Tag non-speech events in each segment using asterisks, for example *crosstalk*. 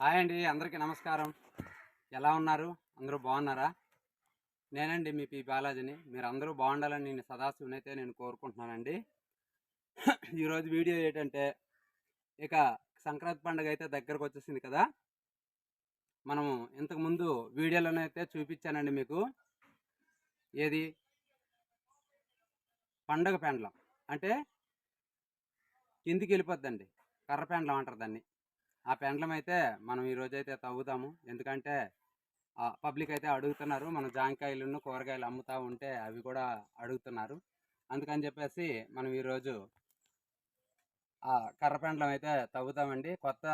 Hi అండి అందరికీ నమస్కారం. ఎలా ఉన్నారు? అందరూ బాగున్నారా? నేనండి మీ పి. బాలాజీని. మీరు అందరూ బాగుండాలని నేను సదాశివనైతే అయితే నేను కోరుకుంటున్నానండి. ఈరోజు వీడియో ఏంటంటే ఇక సంక్రాంతి పండుగ అయితే దగ్గరకు వచ్చేసింది కదా. మనము ఇంతకుముందు వీడియోలోనైతే చూపించానండి మీకు. ఏది? పండగ పెండలం. అంటే కిందికి వెళ్ళిపోద్దండి. కర్ర పెండలం అంటారు దాన్ని. ఆ పెండ్లం అయితే మనం ఈరోజు అయితే తవ్వుతాము. ఎందుకంటే పబ్లిక్ అయితే అడుగుతున్నారు. మనం జాంకాయలను కూరగాయలు అమ్ముతూ ఉంటే అవి కూడా అడుగుతున్నారు. అందుకని చెప్పేసి మనం ఈరోజు ఆ కర్ర పెండలం అయితే తవ్వుతామండి. కొత్త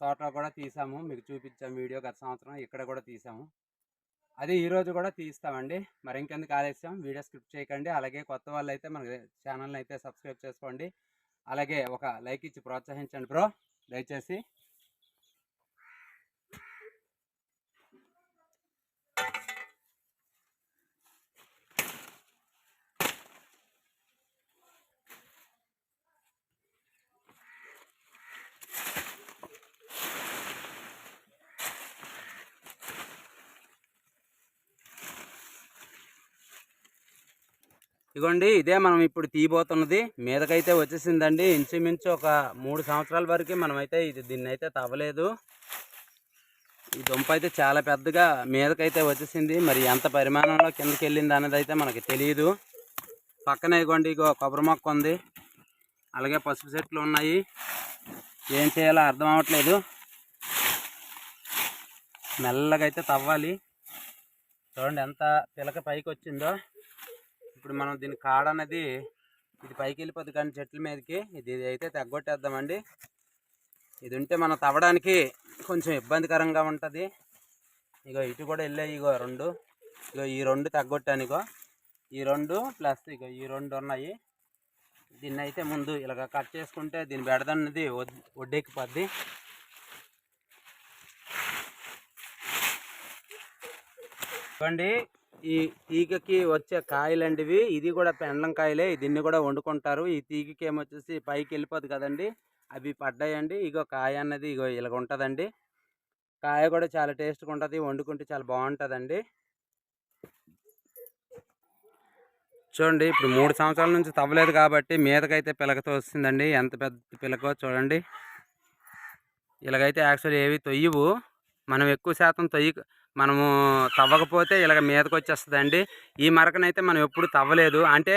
తోట కూడా తీసాము. మీకు చూపించాం వీడియో గత సంవత్సరం ఇక్కడ కూడా తీసాము. అది ఈరోజు కూడా తీస్తామండి. మరి ఇంకెందుకు ఆలస్యం? వీడియో స్క్రిప్ట్ చేయకండి. అలాగే కొత్త వాళ్ళు అయితే మన ఛానల్ని అయితే సబ్స్క్రైబ్ చేసుకోండి. అలాగే ఒక లైక్ ఇచ్చి ప్రోత్సహించండి బ్రో. దయచేసి ఇగోండి ఇదే మనం ఇప్పుడు తీయబోతున్నది. మీదకైతే వచ్చేసిందండి. ఇంచుమించు ఒక మూడు సంవత్సరాల వరకు మనమైతే ఇది దీన్ని అయితే తవ్వలేదు. ఈ దుంప అయితే చాలా పెద్దగా మీదకైతే వచ్చేసింది. మరి ఎంత పరిమాణంలో కిందకి వెళ్ళింది అనేది అయితే మనకి తెలియదు పక్కన ఇగోండి ఇగో కొబ్బరి మొక్క ఉంది. అలాగే పసుపు చెట్లు ఉన్నాయి. ఏం చేయాలో అర్థం అవ్వట్లేదు. మెల్లగా అయితే తవ్వాలి. చూడండి ఎంత పిలక పైకి వచ్చిందో ఇప్పుడు మనం దీని కాడ అనేది ఇది పైకి వెళ్ళిపోద్ది కానీ చెట్ల మీదకి. ఇది అయితే తగ్గొట్టేద్దామండి. ఇది ఉంటే మనం తవ్వడానికి కొంచెం ఇబ్బందికరంగా ఉంటుంది. ఇగో ఇటు కూడా వెళ్ళాయి ఇగో రెండు. ఇగో ఈ రెండు తగ్గొట్టాను ఇగో. ఈ రెండు ప్లస్ ఇగో ఈ రెండు ఉన్నాయి. దీన్ని అయితే ముందు ఇలాగ కట్ చేసుకుంటే దీని బెడదన్నది వద్- ఒడ్డెక్కిపోద్ది. చూడండి ఈ తీగకి వచ్చే కాయలండివి. ఇది కూడా పెండం కాయలే. దీన్ని కూడా వండుకుంటారు. ఈ తీగకి ఏమొచ్చేసి పైకి వెళ్ళిపోదు కదండి. అవి పడ్డాయండి. ఇగో కాయ అన్నది ఇగో ఇలాగ ఉంటుందండి. కాయ కూడా చాలా టేస్ట్గా ఉంటుంది. వండుకుంటే చాలా బాగుంటుందండి. చూడండి ఇప్పుడు మూడు సంవత్సరాల నుంచి తవ్వలేదు కాబట్టి మీదకైతే పిలకతో వస్తుందండి. ఎంత పెద్ద పిలకో చూడండి. ఇలాగైతే యాక్చువల్లీ ఏవి తొయ్యవు. మనం ఎక్కువ శాతం తొయ్యి మనము తవ్వకపోతే ఇలాగ మీదకి వచ్చేస్తుందండి ఈ మరకనైతే మనం ఎప్పుడు తవ్వలేదు. అంటే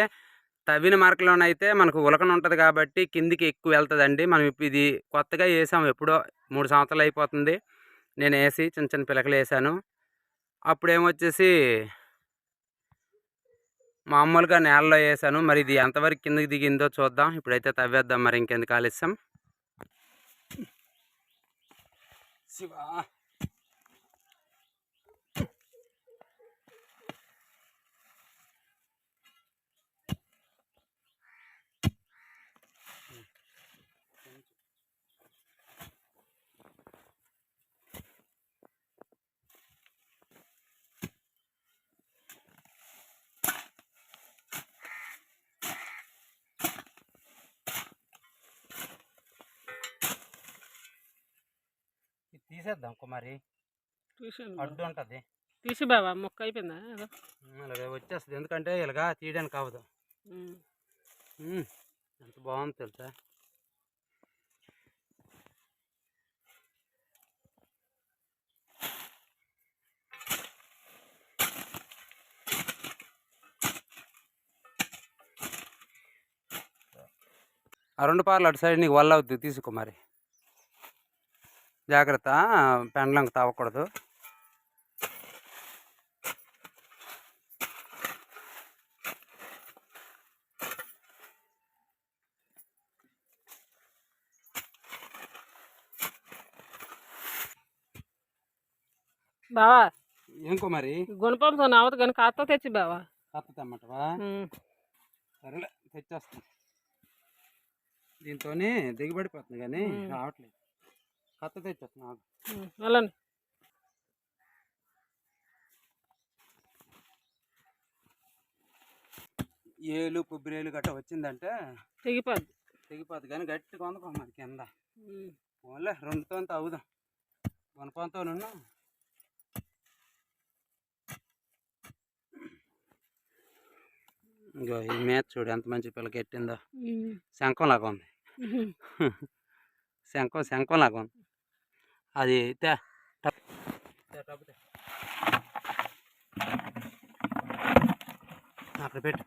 తవ్విన మరకలోనైతే మనకు ఉలకన ఉంటుంది కాబట్టి కిందికి ఎక్కువ వెళ్తుందండి. మనం ఇప్పుడు ఇది కొత్తగా వేసాము ఎప్పుడో మూడు సంవత్సరాలు అయిపోతుంది. నేను వేసి చిన్న చిన్న పిలకలు వేసాను. అప్పుడేమొచ్చేసి మామూలుగా నేలలో వేసాను. మరి ఇది ఎంతవరకు కిందకి దిగిందో చూద్దాం. ఇప్పుడైతే తవ్వేద్దాం మరి ఇంకెందుకు ఆలస్యం. శివా ఇది తీసేద్దాం కుమారి అడ్డు ఉంటుంది తీసి బావా మొక్క అయిపోయిందా? వచ్చేస్తుంది. ఎందుకంటే ఇలాగా తీయడానికి అవ్వదు. ఎంత బాగుంది తెలుసా? ఆ రెండు పార్లు అటు సైడ్ నీకు వల్ల అవుద్ది. తీసుకో మరి. జాగ్రత్త. పెండ్లంకి తావకూడదు బావా. ఏం కుమారి? గుణపంతో నవ్వదు కానీ కాస్త తెచ్చి బావా. కత్త తెమ్మంటవా. సరేలే తెచ్చేస్తాం. దీంతో దిగబడిపోతుంది కానీ మ్మ్. రావట్లేదు. కత్త తెచ్చేస్తున్నా. వెళ్ళండి ఏలు కొబ్బరేలు గట్ట వచ్చిందంటే తెగిపోద్ది. తెగిపోద్ది కానీ గట్టిగా ఉంది మరి కింద. ఓన్లే రెండుతో అవుదాం వనపంతో నున్ను ఇంకో ఈ మేత చూడు ఎంత మంచి పిల్లకి ఎట్టిందో *laughs* శంఖం లాగా ఉంది. శంఖం శంఖం లాగా ఉంది. అది తే. అక్కడ పెట్టు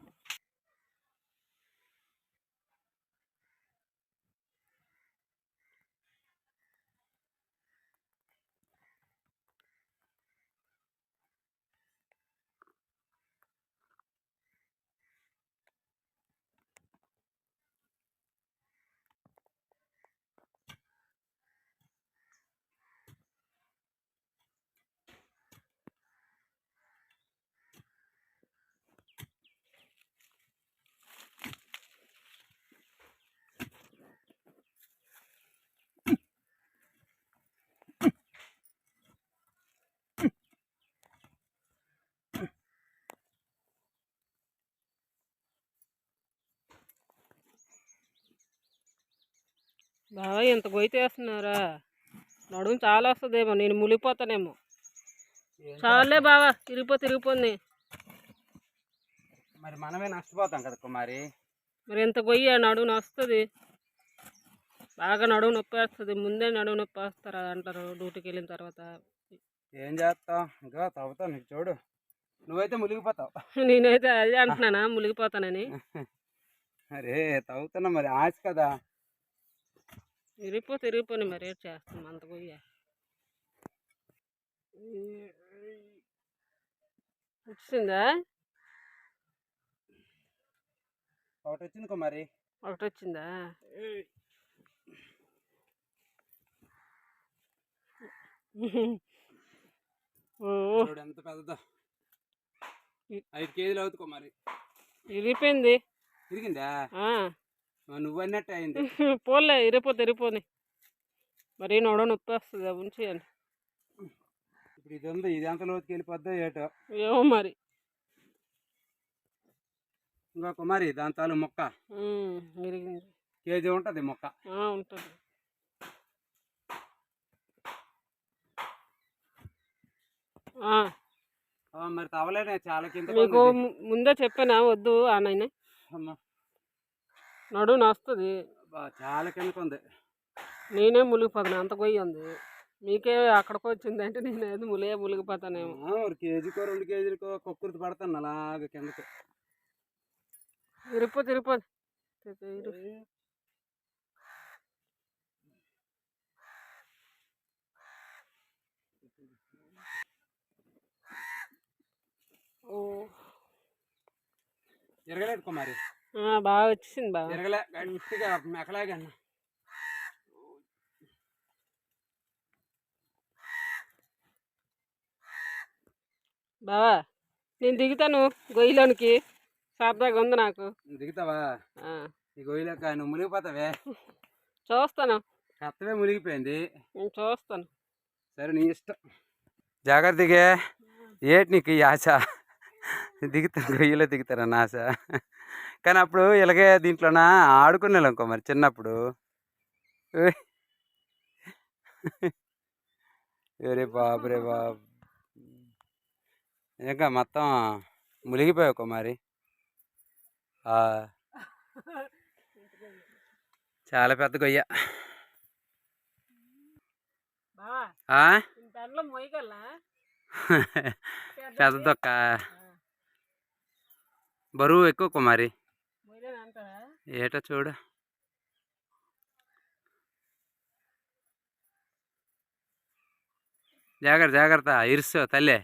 బావా ఎంత గొయ్యి వేస్తున్నారా నడుము చాలా వస్తుందేమో నేను మునిగిపోతానేమో. చాలే బావా తిరిగిపో తిరిగిపోంది మరి మనమే నష్టపోతాం కదా కుమారి. మరి ఎంత గొయ్యి నడుము వస్తుంది బాగా నడుము నొప్పి వస్తుంది ముందే నడుము నొప్పి వస్తారా అంటారు డ్యూటీకి వెళ్ళిన తర్వాత. ఏం చేస్తావు ఇంకా తవ్వుతావు నీకు చూడు. నువ్వైతే మునిగిపోతావు. *laughs* నేనైతే అదే అంటున్నానా మునిగిపోతానని. *laughs* అరే తవ్వుతున్నా మరి ఆశ కదా. తిరిగిపో తిరిగిపోని మరి ఏం చేస్తాం అంత గొయ్య వచ్చిందా? ఒకటి వచ్చింది కుమారి ఒకటి వచ్చిందా ఎంత పెద్దదో. ఐదు కేజీలు అవుతుంది కుమారి ఇరిగిపోయింది తిరిగిందా ఆ. *laughs* మరి నువ్వు అన్నట్టు అయింది పోలే ఇరిపో తిరిగిపోని మరి నొడ నొప్పి వస్తుంది ఉంచి అని ఇప్పుడు ఇది ఉంది ఇది ఎంత లోతుకి వెళ్ళిపోద్దో ఏటో. ఏమో మరి. ఇంకా కుమారి దాని తాలు మొక్క. కేజీ ఉంటుంది మొక్క. ఆ, ఉంటుంది. ఆ, ఆ, మరి తవ్వలేనే చాలా కింద మీకు ముందే చెప్పానా వద్దు అనని నడు నొస్తుంది చాలా కిందకు ఉంది నేనే మునిగిపోతాను. అంత గొయ్యి ఉంది. మీకే అక్కడికి వచ్చింది అంటే నేను ఏది ములిగే మునిగిపోతానేమో. మరి కేజీకో రెండు కేజీలకో కొక్కుర్తి పడతాను అలాగ కిందకు. తిరిగిపో ఇరు. ఓ. తిరగలేదు కుమారి. బాగా వచ్చేసింది బాగా తిరగలే గట్టిగా మెకలాగన్నా బావా నేను దిగుతాను గొయ్యిలోనికి. సరదాగా ఉంది నాకు. దిగుతావా? ఈ గొయ్యిలోక నువ్వు మునిగిపోతావే? చూస్తాను. కత్తవే మునిగిపోయింది. నేను చూస్తాను. సరే నీ ఇష్టం. జాగ్రత్తగా ఏటి నీకు ఈ ఆశ? దిగుతాను గొయ్యిలో దిగుతారన్న ఆశ. కానీ అప్పుడు ఇలాగే దీంట్లోన ఆడుకునేలాం ఇంకో మరి చిన్నప్పుడు. ఒరే బాబు రే బాబు. ఇంకా మొత్తం మునిగిపోయావు కుమారి చాలా పెద్ద గొయ్య. *laughs* పెద్ద దొక్క. బరువు ఎక్కువ కుమారి ఏటో చూడు. జాగ్రత్త జాగ్రత్త. ఇరుసు తల్లే.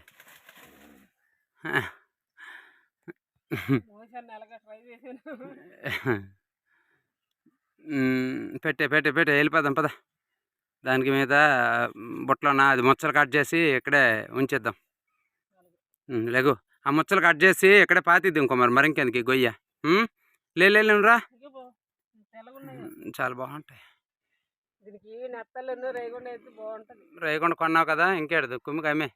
పెట్టే పెట్టే పెట్టే. వెళ్ళిపోదాం పద. దానికి మీద బుట్టలోన అది ముచ్చలు కట్ చేసి ఇక్కడే ఉంచేద్దాం. లేగు. ఆ ముచ్చలు కట్ చేసి ఇక్కడే పాతిద్దాం కుమార్ మరి ఈ గొయ్య? మ్మ్? లే లే, లేనురా ఇదిగో బా, తెల్లగున్నాయి. మ్మ్, చాలా బాగుంటాయి. రేగుండా రేయకుండా కొన్నావు కదా ఇంకేడదు కుమ్మికి అమ్మే.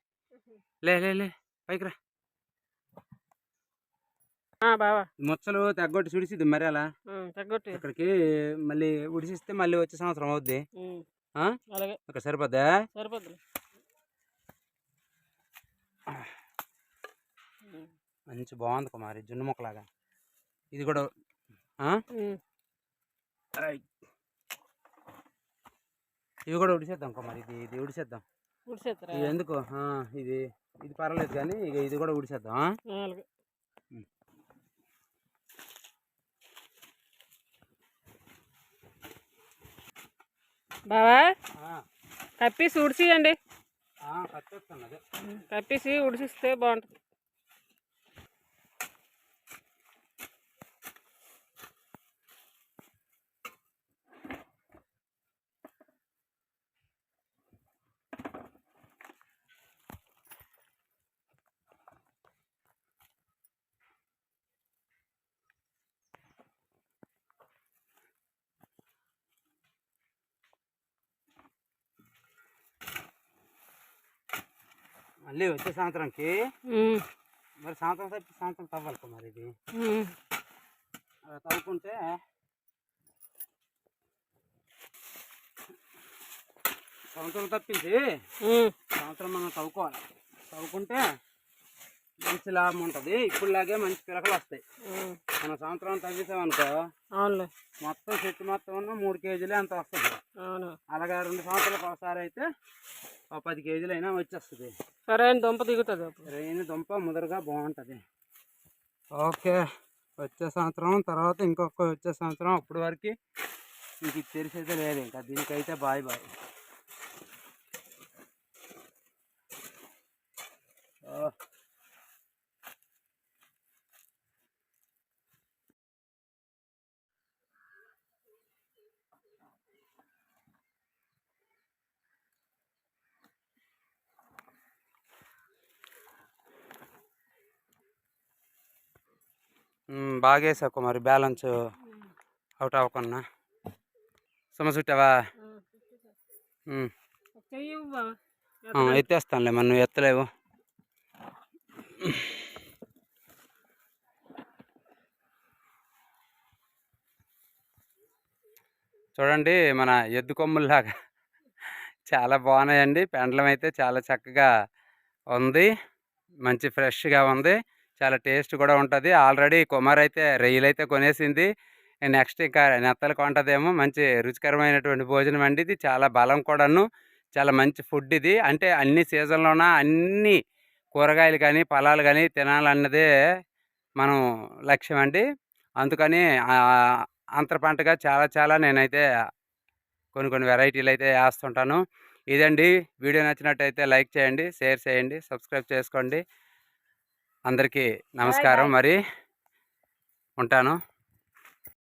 లే లే పైకి రా. ముచ్చలు తగ్గొట్టి చుడిసిద్ది మరి అలా. తగ్గొట్టు. ఇక్కడికి మళ్ళీ ఉడిసిస్తే మళ్ళీ వచ్చే సంవత్సరం అవుద్ది. సరిపోద్దా? సరిపోద్ది. మంచి బాగుంది కుమారి జున్ను మొక్కలాగా. ఇది కూడా. ఇవి కూడా ఉడిసేద్దాం కుమారి ఇది ఇది ఉడిసేద్దాం ఇది ఎందుకు? ఇది ఇది పర్వాలేదు కానీ ఇక ఇది కూడా ఉడిసేద్దాం బావా? కప్పేసి ఉడిసియండి. కప్పేసి ఉడిసిస్తే బాగుంటుంది. మళ్ళీ వచ్చే సంవత్సరంకి ఉమ్, మరి సంవత్సరం తప్పి సంవత్సరం తవ్వాలి కుమారి ఇది తవ్వుకుంటే సంవత్సరం తప్పించి ఉమ్, సంవత్సరం మనం తవ్వుకోవాలి. తవ్వుకుంటే మంచి లాభం ఉంటుంది. ఇప్పుడులాగే మంచి పిలకలు వస్తాయి. మనం సంవత్సరం అవునులే. మొత్తం చెట్టు మొత్తం ఉన్న మూడు కేజీలే అంత వస్తుంది. అలాగే రెండు సంవత్సరాలకు ఒకసారి అయితే పది కేజీలు అయినా వచ్చేస్తుంది సరైన దుంప దిగుతుంది రేణి దుంప ముదరగా బాగుంటుంది. ఓకే వచ్చే సంవత్సరం తర్వాత ఇంకొక వచ్చే సంవత్సరం అప్పటి వరకు ఇంక ఇది తెలిసేదే లేదు ఇంకా. దీనికైతే బాయ్ బాయ్. ఓ. మ్, బాగా వేసావు కుమారి. బ్యాలెన్స్ అవుట్ అవ్వకుండా సుమ చుట్టావా ఎత్తేస్తానులే మరి నువ్వు ఎత్తలేవు. చూడండి మన ఎద్దు కొమ్ముల్లాగా చాలా బాగున్నాయండి. పెండలం అయితే చాలా చక్కగా ఉంది. మంచి ఫ్రెష్గా ఉంది. చాలా టేస్ట్ కూడా ఉంటుంది. ఆల్రెడీ కుమార్ అయితే రొయ్యలైతే అయితే కొనేసింది. నెక్స్ట్ ఇంకా నెత్తలు కొంటదేమో మంచి రుచికరమైనటువంటి భోజనం అండి ఇది. చాలా బలం కూడాను చాలా మంచి ఫుడ్ ఇది. అంటే అన్ని సీజన్లోన అన్ని కూరగాయలు కానీ ఫలాలు కానీ తినాలన్నదే మనం లక్ష్యం అండి. అందుకని అంతర పంటగా చాలా చాలా నేనైతే కొన్ని కొన్ని వెరైటీలు అయితే వేస్తుంటాను ఇదండి. వీడియో నచ్చినట్టయితే లైక్ చేయండి షేర్ చేయండి సబ్స్క్రైబ్ చేసుకోండి. అందరికీ నమస్కారం మరి. ఉంటాను.